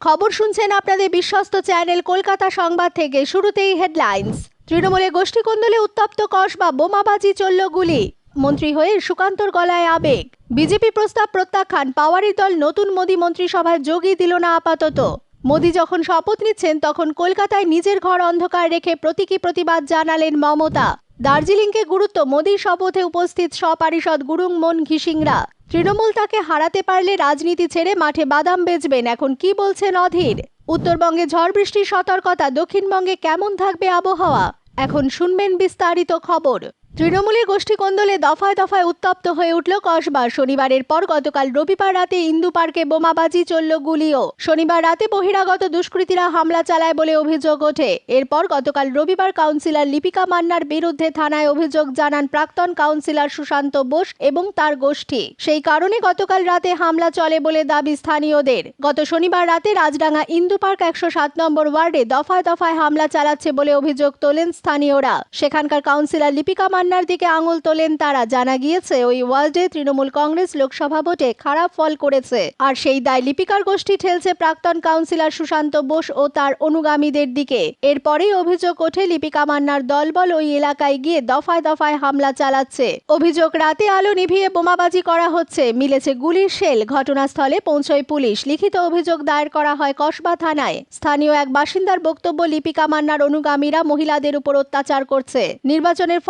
খবর শুনছেন আপনাদের বিশ্বস্ত চ্যানেল কলকাতা সংবাদ থেকে, শুরুতেই হেডলাইন্স। তৃণমূলে গোষ্ঠী কোন্দলে উত্তপ্ত কসবা বোমাবাজি চলল গুলি। মন্ত্রী হয়ে সুকান্তর গলায় আবেগ। বিজেপি প্রস্তাব প্রত্যাখ্যান পাওয়ারি দল নতুন মোদী মন্ত্রিসভায় যোগই দিল না আপাতত। মোদী যখন শপথ নিচ্ছেন, তখন কলকাতায় নিজের ঘর অন্ধকার রেখে প্রতীকী প্রতিবাদ জানালেন মমতা। দার্জিলিংকে গুরুত্ব, মোদীর শপথে উপস্থিত সপারিষদ গুরুং মন ঘিসিংরা। তৃণমূল তাকে হারাতে পারলে রাজনীতি ছেড়ে মাঠে বাদাম বেচবেন। এখন কি বলছেন অধীর? উত্তরবঙ্গে ঝড় বৃষ্টির সতর্কতা, দক্ষিণবঙ্গে কেমন থাকবে আবহাওয়া? এখন শুনবেন বিস্তারিত খবর। তৃণমূলের গোষ্ঠী কোন্দলে দফায় দফায় উত্তপ্ত হয়ে উঠল কসবা শনিবারের পর গতকাল রবিবার রাতে ইন্দু পার্কে বোমাবাজি চলল গুলিও। শনিবার রাতে বহিরাগত দুষ্কৃতীরা হামলা চালায় বলে অভিযোগ ওঠে। এরপর গতকাল রবিবার কাউন্সিলর লিপিকা মান্নার বিরুদ্ধে থানায় অভিযোগ জানান প্রাক্তন কাউন্সিলর সুশান্ত বোস এবং তার গোষ্ঠী। সেই কারণে গতকাল রাতে হামলা চলে বলে দাবি স্থানীয়দের। গত শনিবার রাতে রাজডাঙ্গা ইন্দু পার্ক একশো সাত নম্বর ওয়ার্ডে দফায় দফায় হামলা চালাচ্ছে বলে অভিযোগ তোলেন স্থানীয়রা। সেখানকার কাউন্সিলর লিপিকা মান্নার দিকে আঙুল তোলেন তারা। জানা গিয়েছে, ওই ওয়ার্ডে তৃণমূল কংগ্রেস লোকসভা ভোটে খারাপ ফল করেছে। আর সেই দায় লিপিকার গোষ্ঠী ঠেলছে প্রাক্তন কাউন্সিলর সুশান্ত বোস ও তার অনুগামীদের দিকে। এরপরেই অভিযোগ ওঠে লিপিকা মান্নার দলবল ওই এলাকায় গিয়ে দফায় দফায় হামলা চালাচ্ছে। অভিযোগ রাতে আলো নিভিয়ে বোমাবাজি করা হচ্ছে। মিলেছে গুলির শেল। ঘটনাস্থলে পৌঁছয় পুলিশ। লিখিত অভিযোগ দায়ের করা হয় কসবা থানায়। স্থানীয় এক বাসিন্দার বক্তব্য লিপিকা মান্নার অনুগামীরা মহিলাদের উপর অত্যাচার করছে। নির্বাচনের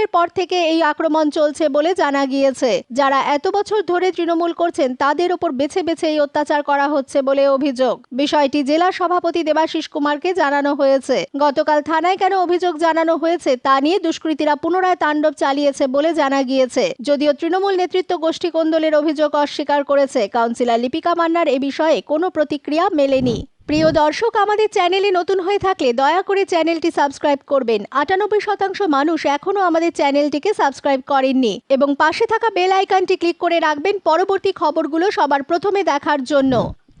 ফলাফলের পর থেকে এই আক্রমণ চলছে বলে জানা গিয়েছে। যারা এত বছর ধরে তৃণমূল করছেন, তাদের উপর বেছে বেছে এই অত্যাচার করা হচ্ছে বলে অভিযোগ। বিষয়টি জেলা সভাপতি দেবাশিস কুমারকে জানানো হয়েছে। গতকাল থানায় কেন অভিযোগ জানানো হয়েছে তা নিয়ে দুষ্কৃতীরা পুনরায় তাণ্ডব চালিয়েছে বলে জানা গিয়েছে। যদিও তৃণমূল নেতৃত্ব গোষ্ঠী কোন্দলের অভিযোগ অস্বীকার করেছে, কাউন্সিলর লিপিকা মান্নার এ বিষয়ে কোনো প্রতিক্রিয়া মেলেনি। প্রিয় দর্শক, আমাদের চ্যানেলে নতুন হয়ে থাকলে দয়া করে চ্যানেলটি সাবস্ক্রাইব করবেন। আটানব্বই শতাংশ মানুষ এখনও আমাদের চ্যানেলটিকে সাবস্ক্রাইব করেননি এবং পাশে থাকা বেল আইকনটি ক্লিক করে রাখবেন। পরবর্তী খবরগুলো সবার প্রথমে দেখার জন্য।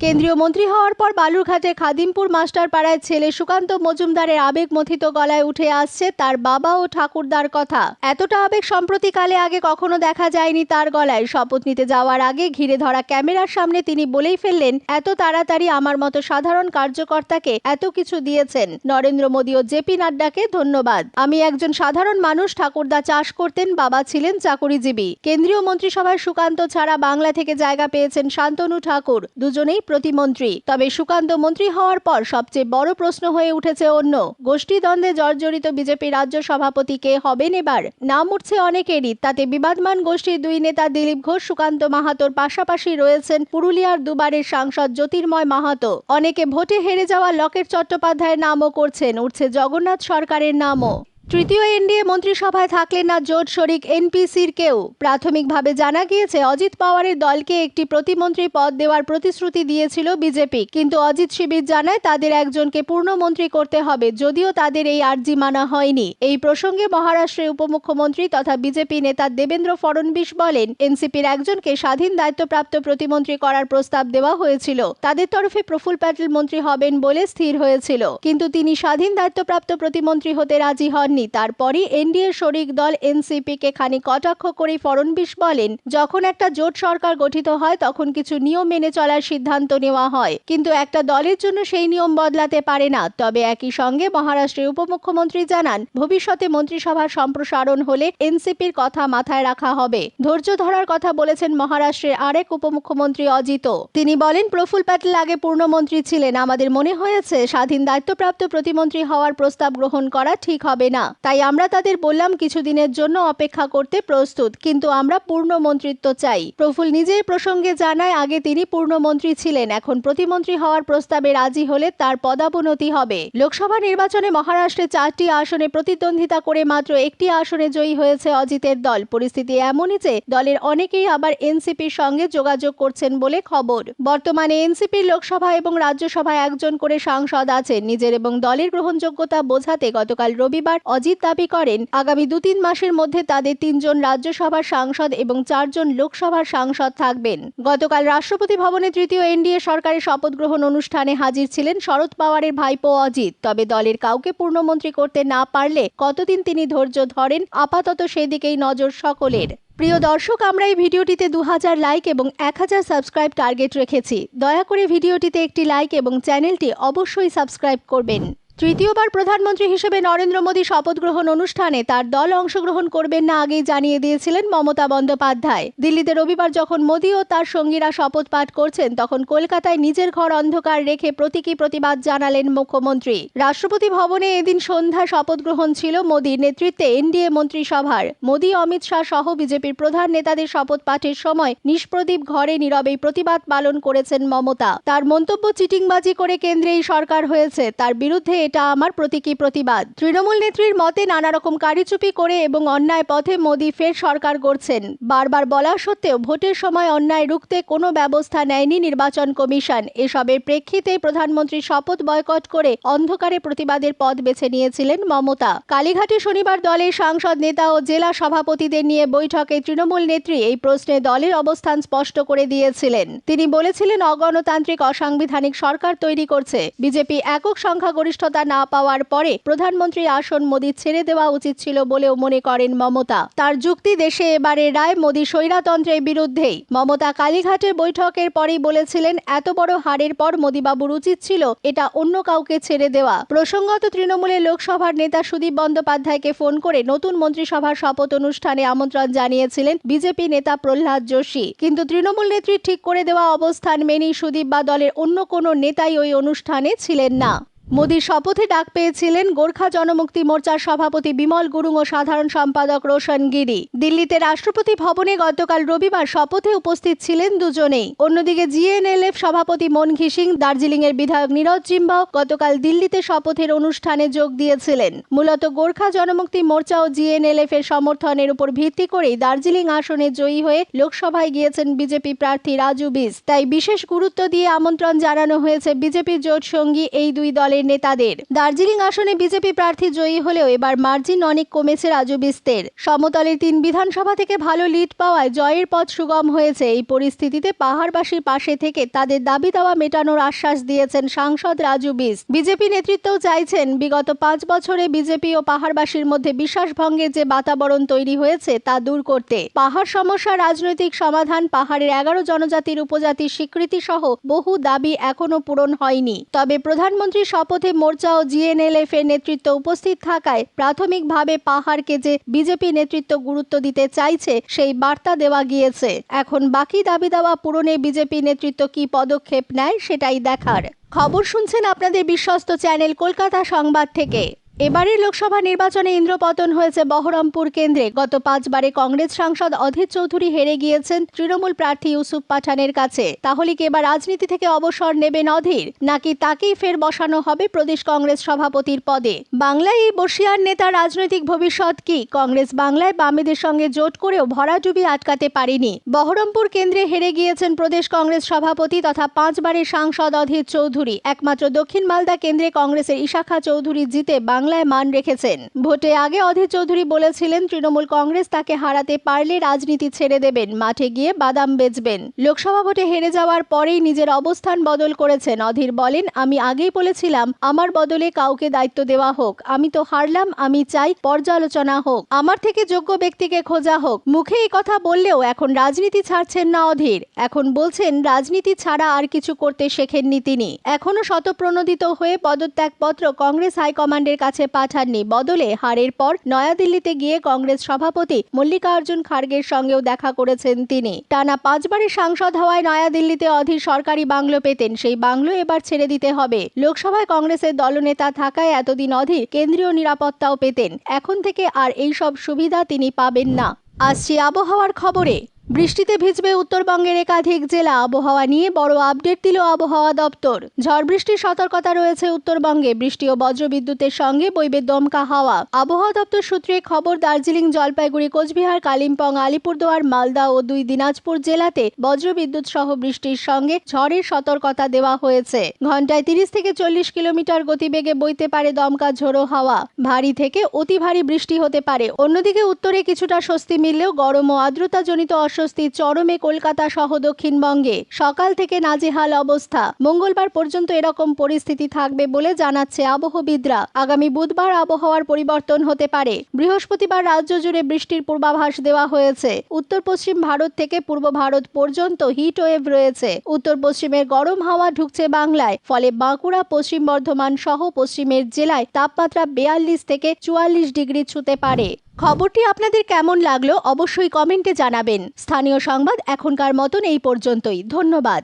কেন্দ্রীয় মন্ত্রী হওয়ার পর বালুরঘাটে খাদিমপুর মাস্টার পাড়ায় ছেলে সুকান্ত মজুমদারের আবেগ মথিত গলায় উঠে আসছে তার বাবা ও ঠাকুরদার কথা। এতটা আবেগ সম্প্রতিকালে আগে কখনো দেখা যায়নি তার গলায়। শপথ নিতে যাওয়ার আগে ঘিরে ধরা ক্যামেরার সামনে তিনি বলেই ফেললেন, এত তাড়াতাড়ি আমার মতো সাধারণ কার্যকর্তাকে এত কিছু দিয়েছেন। নরেন্দ্র মোদী ও জেপি নাড্ডাকে ধন্যবাদ। আমি একজন সাধারণ মানুষ, ঠাকুরদা চাষ করতেন, বাবা ছিলেন চাকুরিজীবী। কেন্দ্রীয় মন্ত্রিসভায় সুকান্ত ছাড়া বাংলা থেকে জায়গা পেয়েছেন শান্তনু ঠাকুর। দুজনেই প্রতিমন্ত্রী। তবে সুকান্ত মন্ত্রী হওয়ার পর সবচেয়ে বড় প্রশ্ন হয়ে উঠেছে অন্য। গোষ্ঠী দ্বন্দ্বে জর্জরিত বিজেপি রাজ্য সভাপতি কে হবেন এবার? নাম উঠছে অনেকেরই। তাতে বিবাদমান গোষ্ঠীর দুই নেতা দিলীপ ঘোষ, সুকান্ত মাহাতোর পাশাপাশি রয়েছেন পুরুলিয়ার দুবারের সাংসদ জ্যোতির্ময় মাহাতো। অনেকে ভোটে হেরে যাওয়া লকেট চট্টোপাধ্যায়ের নামও করছেন, উঠছে জগন্নাথ সরকারের নামও। তৃতীয় এনডিএ মন্ত্রিসভায় থাকলেন না জোট শরিক এনপিসির কেউ। প্রাথমিকভাবে জানা গিয়েছে, অজিত পাওয়ারের দলকে একটি প্রতিমন্ত্রী পদ দেওয়ার প্রতিশ্রুতি দিয়েছিল বিজেপি। কিন্তু অজিত শিবির জানায়, তাদের একজনকে পূর্ণমন্ত্রী করতে হবে, যদিও তাদের এই আর্জি মানা হয়নি। এই প্রসঙ্গে মহারাষ্ট্রের উপমুখ্যমন্ত্রী তথা বিজেপি নেতা দেবেন্দ্র ফডণবীশ বলেন, এনসিপির একজনকে স্বাধীন দায়িত্বপ্রাপ্ত প্রতিমন্ত্রী করার প্রস্তাব দেওয়া হয়েছিল। তাদের তরফে প্রফুল প্যাটেল মন্ত্রী হবেন বলে স্থির হয়েছিল। কিন্তু তিনি স্বাধীন দায়িত্বপ্রাপ্ত প্রতিমন্ত্রী হতে রাজি হননি। তারপরই এনডিএ শরিক দল এনসিপি কে খানিক কটাক্ষ করে ফড়নবিশ বলেন, যখন একটা জোট সরকার গঠিত হয়, তখন কিছু নিয়ম মেনে চলার সিদ্ধান্ত নেওয়া হয়। কিন্তু একটা দলের জন্য সেই নিয়ম বদলাতে পারে না। তবে একই সঙ্গে মহারাষ্ট্রের উপমুখ্যমন্ত্রী জানান, ভবিষ্যতে মন্ত্রিসভার সম্প্রসারণ হলে এনসিপির কথা মাথায় রাখা হবে। ধৈর্য ধরার কথা বলেছেন মহারাষ্ট্রের আরেক উপমুখ্যমন্ত্রী অজিত। তিনি বলেন প্রফুল প্যাটেল আগে পূর্ণমন্ত্রী ছিলেন। আমাদের মনে হয়েছে, স্বাধীন দায়িত্বপ্রাপ্ত প্রতিমন্ত্রী হওয়ার প্রস্তাব গ্রহণ করা ঠিক হবে না। তাই আমরা তাদের বললাম কিছুদিনের জন্য অপেক্ষা করতে প্রস্তুত, কিন্তু আমরা পূর্ণ মন্ত্রিত্ব চাই। প্রফুল নিজের প্রসঙ্গে জানায়, আগে তিনি পূর্ণমন্ত্রী ছিলেন, এখন প্রতিমন্ত্রী হওয়ার প্রস্তাবে রাজি হলে তার পদাবনতি হবে। লোকসভা নির্বাচনে মহারাষ্ট্রে চারটি আসনে প্রতিদ্বন্দ্বিতা করে মাত্র একটি আসনে জয়ী হয়েছে অজিতের দল। পরিস্থিতি এমনই যে, দলের অনেকেই আবার এনসিপির সঙ্গে যোগাযোগ করছেন বলে খবর। বর্তমানে এনসিপির লোকসভা এবং রাজ্যসভায় একজন করে সাংসদ আছেন। নিজের এবং দলের গ্রহণযোগ্যতা বোঝাতে গতকাল রবিবার অজিত দাবি করেন, আগামী দু তিন মাসের মধ্যে তাদের তিনজন রাজ্যসভার সাংসদ এবং চারজন লোকসভার সাংসদ থাকবেন। গতকাল রাষ্ট্রপতি ভবনে তৃতীয় এনডিএ সরকারের শপথ গ্রহণ অনুষ্ঠানে হাজির ছিলেন শরদ পাওয়ারের ভাইপো অজিত। তবে দলের কাউকে পূর্ণমন্ত্রী করতে না পারলে কতদিন তিনি ধৈর্য ধরেন, আপাতত সেদিকেই নজর সকলের। প্রিয় দর্শক, আমরা এই ভিডিওটিতে দু হাজার লাইক এবং এক হাজার সাবস্ক্রাইব টার্গেট রেখেছি। দয়া করে ভিডিওটিতে একটি লাইক এবং চ্যানেলটি অবশ্যই সাবস্ক্রাইব করবেন। তৃতীয়বার প্রধানমন্ত্রী হিসেবে নরেন্দ্র মোদী শপথ গ্রহণ অনুষ্ঠানে তার দল অংশগ্রহণ করবেন না আগেই জানিয়ে দিয়েছিলেন মমতা বন্দ্যোপাধ্যায়। দিল্লিতে রবিবার যখন মোদী ও তার সঙ্গীরা শপথ পাঠ করছেন, তখন কলকাতায় নিজের ঘর অন্ধকার রেখে প্রতীকী প্রতিবাদ জানালেন মুখ্যমন্ত্রী। রাষ্ট্রপতি ভবনে এদিন সন্ধ্যা শপথ গ্রহণ ছিল মোদীর নেতৃত্বে এনডিএ মন্ত্রিসভার। মোদী, অমিত শাহ সহ বিজেপির প্রধান নেতাদের শপথ পাঠের সময় নিষ্প্রদীপ ঘরে নীরবেই প্রতিবাদ পালন করেছেন মমতা। তার মন্তব্য চিটিংবাজি করে কেন্দ্রে এই সরকার হয়েছে। তার বিরুদ্ধে এটা আমার প্রতীকী প্রতিবাদ। তৃণমূল নেত্রীর মতে নানা রকম কারিচুপি করে এবং অন্যায় পথে মোদী ফের সরকার গড়ছেন। বারবার বলা সত্ত্বেও ভোটের সময় অন্যায় রুখতে কোনো ব্যবস্থা নেয়নি নির্বাচন কমিশন। এসবের প্রেক্ষিতে প্রধানমন্ত্রী শপথ বয়কট করে অন্ধকারে প্রতিবাদের পথ বেছে নিয়েছিলেন মমতা। কালীঘাটে শনিবার দলের সাংসদ, নেতা ও জেলা সভাপতিদের নিয়ে বৈঠকে তৃণমূল নেত্রী এই প্রশ্নে দলের অবস্থান স্পষ্ট করে দিয়েছিলেন। তিনি বলেছিলেন, অগণতান্ত্রিক অসাংবিধানিক সরকার তৈরি করছে। বিজেপি একক সংখ্যাগরিষ্ঠতা না পাওয়ার পরে প্রধানমন্ত্রী আসন মোদী ছেড়ে দেওয়া উচিত ছিল বলেও মনে করেন মমতা। তার যুক্তি দেশে এবারে রায় মোদী স্বৈরাতন্ত্রের বিরুদ্ধেই। মমতা কালীঘাটে বৈঠকের পরেই বলেছিলেন, এত বড় হারের পর মোদীবাবুর উচিত ছিল এটা অন্য কাউকে ছেড়ে দেওয়া। প্রসঙ্গত তৃণমূলের লোকসভার নেতা সুদীপ বন্দ্যোপাধ্যায়কে ফোন করে নতুন মন্ত্রিসভার শপথ অনুষ্ঠানে আমন্ত্রণ জানিয়েছিলেন বিজেপি নেতা প্রহ্লাদ যোশী। কিন্তু তৃণমূল নেত্রী ঠিক করে দেওয়া অবস্থান মেনেই সুদীপ বা দলের অন্য কোনো নেতাই ওই অনুষ্ঠানে ছিলেন না। মোদীর শপথে ডাক পেয়েছিলেন গোর্খা জনমুক্তি মোর্চার সভাপতি বিমল গুরুং ও সাধারণ সম্পাদক রোশন গিরি। দিল্লিতে রাষ্ট্রপতি ভবনে গতকাল রবিবার শপথে উপস্থিত ছিলেন দুজনেই। অন্যদিকে জিএনএলএফ সভাপতি মনঘি সিং দার্জিলিং এর বিধায়ক নীরজ জিম্বাও গতকাল দিল্লিতে শপথের অনুষ্ঠানে যোগ দিয়েছিলেন। মূলত গোর্খা জনমুক্তি মোর্চা ও জিএনএলএফ এর সমর্থনের উপর ভিত্তি করেই দার্জিলিং আসনে জয়ী হয়ে লোকসভায় গিয়েছেন বিজেপি প্রার্থী রাজু বিস তাই বিশেষ গুরুত্ব দিয়ে আমন্ত্রণ জানানো হয়েছে বিজেপির জোট সঙ্গী এই দুই দলের নেতাদের। দার্জিলিং আসনে বিজেপি প্রার্থী জয়ী হলেও এবার মার্জিন অনেক কমেছে রাজু বিস্তের। সমতলের তিন বিধানসভা থেকে ভালো লিড পাওয়ায় জয়ের পথ সুগম হয়েছে। এই পরিস্থিতিতে পাহাড়বাসীর পাশে থেকে তাদের দাবি দাওয়া মেটানোর আশ্বাস দিয়েছেন সাংসদ রাজু বিস বিজেপি নেতৃত্বও চাইছেন বিগত পাঁচ বছরে বিজেপি ও পাহাড়বাসীর মধ্যে বিশ্বাসভঙ্গের যে বাতাবরণ তৈরি হয়েছে তা দূর করতে। পাহাড় সমস্যা, রাজনৈতিক সমাধান, পাহাড়ের এগারো জনজাতির উপজাতির স্বীকৃতি সহ বহু দাবি এখনও পূরণ হয়নি। তবে প্রধানমন্ত্রী শপথে মোর্চা ও জিএনএলএফ এর নেতৃত্ব উপস্থিত থাকায় প্রাথমিকভাবে পাহাড়কে যে বিজেপি নেতৃত্ব গুরুত্ব দিতে চাইছে, সেই বার্তা দেওয়া গিয়েছে। এখন বাকি দাবি দাওয়া পূরণে বিজেপি নেতৃত্ব কি পদক্ষেপ নেয়, সেটাই দেখার। খবর শুনছেন আপনাদের বিশ্বস্ত চ্যানেল কলকাতা সংবাদ থেকে। এবারের লোকসভা নির্বাচনে ইন্দ্রপতন হয়েছে বহরমপুর কেন্দ্রে। গত পাঁচবারে কংগ্রেস সাংসদ অধীর চৌধুরী হেরে গিয়েছেন তৃণমূল প্রার্থী ইউসুফ পাঠানের কাছে। তাহলে কি এবার রাজনীতি থেকে অবসর নেবেন অধীর? নাকি তাকেই ফের বসানো হবে প্রদেশ কংগ্রেস সভাপতির পদে? বাংলায় এই বর্ষিয়ার নেতা রাজনৈতিক ভবিষ্যৎ কি? কংগ্রেস বাংলায় বামেদের সঙ্গে জোট করেও ভরাডুবি আটকাতে পারেনি। বহরমপুর কেন্দ্রে হেরে গিয়েছেন প্রদেশ কংগ্রেস সভাপতি তথা পাঁচবারের সাংসদ অধীর চৌধুরী। একমাত্র দক্ষিণ মালদা কেন্দ্রে কংগ্রেসের ইশাখা চৌধুরী জিতে বাংলায় মান রেখেছেন। ভোটে আগে অধীর চৌধুরী বলেছিলেন, তৃণমূল কংগ্রেস তাকে হারাতে পারলে রাজনীতি ছেড়ে দেবেন, মাঠে গিয়ে বাদাম বেচবেন। লোকসভা ভোটে হেরে যাওয়ার পরেই নিজের অবস্থান বদল করেছেন অধীর বলেন, আমি আগেই বলেছিলাম, আমার বদলে কাউকে দায়িত্ব দেওয়া হোক। আমি তো হারলাম, আমি চাই পর্যালোচনা হোক। আমার থেকে যোগ্য ব্যক্তিকে খোঁজা হোক। মুখে এই কথা বললেও এখন রাজনীতি ছাড়ছেন না অধীর। এখন বলছেন, রাজনীতি ছাড়া আর কিছু করতে শেখেননি তিনি। এখনও শতপ্রণোদিত হয়ে পদত্যাগপত্র কংগ্রেস হাইকমান্ডের কাছে পাঠাননি। বদলে হারের পর নয়াদিল্লিতে গিয়ে কংগ্রেস সভাপতি মল্লিকার্জুন খার্গের সঙ্গেও দেখা করেছেন তিনি। টানা পাঁচবারের সাংসদ হওয়ায় নয়াদিল্লিতে অধীর সরকারি বাংলো পেতেন। সেই বাংলো এবার ছেড়ে দিতে হবে। লোকসভায় কংগ্রেসের দলনেতা থাকায় এতদিন অধীর কেন্দ্রীয় নিরাপত্তাও পেতেন। এখন থেকে আর এই সব সুবিধা তিনি পাবেন না। আসছি আবহাওয়ার খবরে। বৃষ্টিতে ভিজবে উত্তরবঙ্গের একাধিক জেলা। আবহাওয়া নিয়ে বড় আপডেট দিল আবহাওয়া দপ্তর। ঝড় বৃষ্টির সতর্কতা রয়েছে উত্তরবঙ্গে। বৃষ্টি ও বজ্রবিদ্যুতের সঙ্গে বইবে দমকা হাওয়া। আবহাওয়া দপ্তর সূত্রে খবর, দার্জিলিং, জলপাইগুড়ি, কোচবিহার, কালিম্পং, আলিপুরদুয়ার, মালদা ও দুই দিনাজপুর জেলাতে বজ্রবিদ্যুৎ সহ বৃষ্টির সঙ্গে ঝড়ের সতর্কতা দেওয়া হয়েছে। ঘন্টায় তিরিশ থেকে চল্লিশ কিলোমিটার গতিবেগে বইতে পারে দমকা ঝোড়ো হাওয়া। ভারী থেকে অতি ভারী বৃষ্টি হতে পারে। অন্যদিকে উত্তরে কিছুটা স্বস্তি মিললেও গরম ও আর্দ্রতাজনিত অস্বস্তি অস্বস্তি চরমে কলকাতা সহ দক্ষিণবঙ্গে। সকাল থেকে নাজেহাল অবস্থা। মঙ্গলবার পর্যন্ত এরকম পরিস্থিতি থাকবে বলে জানাচ্ছে আবহবিদরা। আগামী বুধবার আবহাওয়ার পরিবর্তন হতে পারে। বৃহস্পতিবার রাজ্য জুড়ে বৃষ্টির পূর্বাভাস দেওয়া হয়েছে। উত্তর পশ্চিম ভারত থেকে পূর্ব ভারত পর্যন্ত হিট ওয়েভ রয়েছে। উত্তর পশ্চিমের গরম হাওয়া ঢুকছে বাংলায়। ফলে বাঁকুড়া, পশ্চিম বর্ধমান সহ পশ্চিমের জেলায় তাপমাত্রা বেয়াল্লিশ থেকে চুয়াল্লিশ ডিগ্রি ছুতে পারে। খবরটি আপনাদের কেমন লাগল অবশ্যই কমেন্টে জানাবেন। স্থানীয় সংবাদ এখনকার মতন এই পর্যন্তই। ধন্যবাদ।